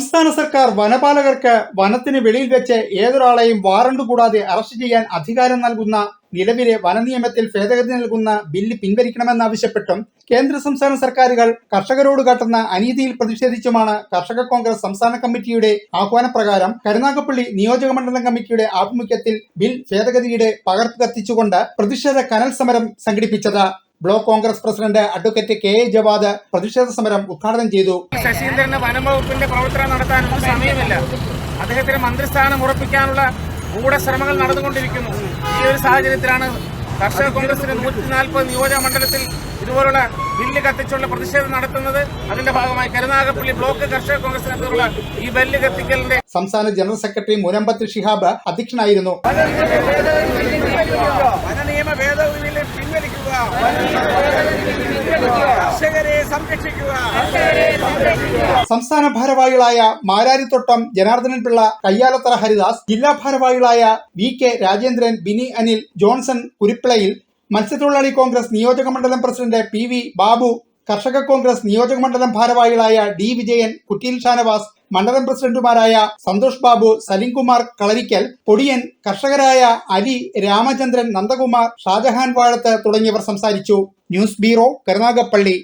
സംസ്ഥാന സർക്കാർ വനപാലകർക്ക് വനത്തിന് വെളിയിൽ വെച്ച് ഏതൊരാളെയും വാറണ്ട് കൂടാതെ അറസ്റ്റ് ചെയ്യാൻ അധികാരം നൽകുന്ന നിലവിലെ വനനിയമത്തിൽ ഭേദഗതി നൽകുന്ന ബില്ല് പിൻവലിക്കണമെന്നാവശ്യപ്പെട്ടും കേന്ദ്ര സംസ്ഥാന സർക്കാരുകൾ കർഷകരോട് കാട്ടുന്ന അനീതിയിൽ പ്രതിഷേധിച്ചുമാണ് കർഷക കോൺഗ്രസ് സംസ്ഥാന കമ്മിറ്റിയുടെ ആഹ്വാനപ്രകാരം കരുനാഗപ്പള്ളി നിയോജക മണ്ഡലം കമ്മിറ്റിയുടെ ആഭിമുഖ്യത്തിൽ ബിൽ ഭേദഗതിയുടെ പകർപ്പ് കത്തിച്ചുകൊണ്ട് പ്രതിഷേധ കനൽ സമരം സംഘടിപ്പിച്ചത്. Block Congress president advocate K A Jawad പ്രതിഷേധ സമരം ഉദ്ഘാടനം ചെയ്തു. ശശീന്ദ്രന് വനംവകുപ്പിന്റെ പ്രവർത്തനം നടത്താനൊന്നും സമയമില്ല. അദ്ദേഹത്തിന് മന്ത്രിസ്ഥാനം ഉറപ്പിക്കാനുള്ള ഗൂഢശ്രമങ്ങൾ നടന്നുകൊണ്ടിരിക്കുന്നു. ഈ ഒരു സാഹചര്യത്തിലാണ് കർഷക കോൺഗ്രസിന്റെ നൂറ്റി നാൽപ്പത് നിയോജക മണ്ഡലത്തിൽ ഇതുപോലുള്ള ബില്ല് കത്തിച്ചുള്ള പ്രതിഷേധം നടത്തുന്നത്. അതിന്റെ ഭാഗമായി കരുനാഗപ്പള്ളി ബ്ലോക്ക് കർഷക കോൺഗ്രസ് നേതൃത്വമുള്ള ഈ ബില്ല് കത്തിക്കലിന്റെ സംസ്ഥാന ജനറൽ സെക്രട്ടറി മുനമ്പത്ത് ഷിഹാബ് അധ്യക്ഷനായിരുന്നു. വനനിയമ ഭേദഗതി പിൻവലിക്കുക കർഷകരെ സംരക്ഷിക്കുക സംസ്ഥാന ഭാരവാഹികളായ മാരാരിത്തോട്ടം ജനാർദ്ദനൻ പിള്ള കയ്യാലത്തറ ഹരിദാസ് ജില്ലാ ഭാരവാഹികളായ V K Rajendran Bini Anil Johnson Kurippilayil മത്സ്യത്തൊഴിലാളി കോൺഗ്രസ് നിയോജക മണ്ഡലം പ്രസിഡന്റ് പി വി ബാബു കർഷക കോൺഗ്രസ് നിയോജക മണ്ഡലം ഭാരവാഹികളായ ഡി വിജയൻ കുറ്റിയിൽ ഷാനവാസ് മണ്ഡലം പ്രസിഡന്റുമാരായ സന്തോഷ് ബാബു സലിംകുമാർ കളരിക്കൽ പൊടിയൻ കർഷകരായ അലി രാമചന്ദ്രൻ നന്ദകുമാർ ഷാജഹാൻ വാഴത്ത് തുടങ്ങിയവർ സംസാരിച്ചു. News bureau Karunagappally.